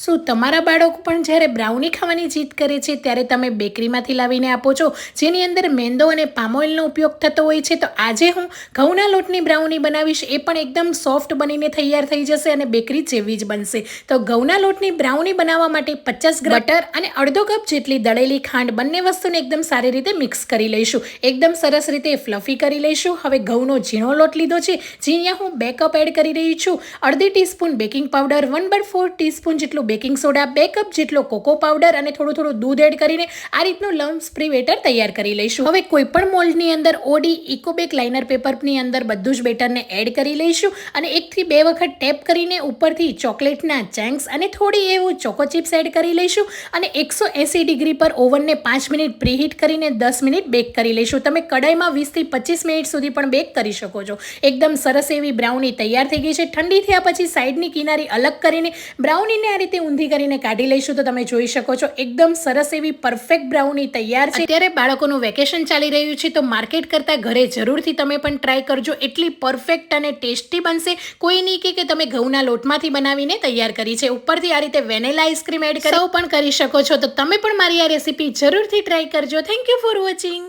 શું તમારા બાળકો પણ જ્યારે બ્રાઉની ખાવાની જીદ કરે છે ત્યારે તમે બેકરીમાંથી લાવીને આપો છો? જેની અંદર મેંદો અને પામોઇલનો ઉપયોગ થતો હોય છે તો આજે હું ઘઉંના લોટની બ્રાઉની બનાવીશ. એ પણ એકદમ સોફ્ટ બનીને તૈયાર થઈ જશે અને બેકરી જેવી જ બનશે. તો ઘઉંના લોટની બ્રાઉની બનાવવા માટે પચાસ બટર અને અડધો કપ જેટલી દળેલી ખાંડ બંને વસ્તુને એકદમ સારી રીતે મિક્સ કરી લઈશું. એકદમ સરસ રીતે ફ્લફી કરી લઈશું. હવે ઘઉંનો ઝીણો લોટ લીધો છે. જે અહીંયા હું બે કપ એડ કરી રહી છું. અડધી teaspoon baking powder one by four teaspoon જેટલું બેકિંગ સોડા બે કપ જેટલો કોકો પાવડર અને થોડું થોડું દૂધ એડ કરીને આ રીતનું લમ્સ ફ્રી બેટર તૈયાર કરી લઈશું. હવે કોઈ પણ મોલ્ડની અંદર ઓડી ઇકોબેક લાઇનર પેપરની અંદર બધું જ બેટરને એડ કરી લઈશું અને એકથી બે વખત ટેપ કરીને ઉપરથી ચોકલેટના ચેન્ક્સ અને થોડી એવું ચોકો ચિપ્સ એડ કરી લઈશું અને એકસો એંસી ડિગ્રી પર ઓવનને પાંચ મિનિટ પ્રીહીટ કરીને દસ મિનિટ બેક કરી લઈશું. તમે કડાઈમાં વીસથી પચીસ મિનિટ સુધી પણ બેક કરી શકો છો. એકદમ સરસ એવી બ્રાઉની તૈયાર થઈ ગઈ છે. ઠંડી થયા પછી સાઈડની કિનારી અલગ કરીને બ્રાઉનીને આ રીતે ઊંધી કરીને કાઢી લઈશું તો તમે જોઈ શકો છો. એકદમ સરસ એવી પરફેક્ટ બ્રાઉની તૈયાર છે. અત્યારે બાળકોનું વેકેશન ચાલી રહ્યું છે તો માર્કેટ કરતાં ઘરે જરૂરથી તમે પણ ટ્રાય કરજો. એટલી પરફેક્ટ અને ટેસ્ટી બનશે. કોઈ નહીં કે તમે ઘઉંના લોટમાંથી બનાવીને તૈયાર કરી છે. ઉપરથી આ રીતે વેનેલા આઈસ્ક્રીમ એડ કરો પણ કરી શકો છો. તો તમે પણ મારી આ રેસીપી જરૂરથી ટ્રાય કરજો. Thank you for watching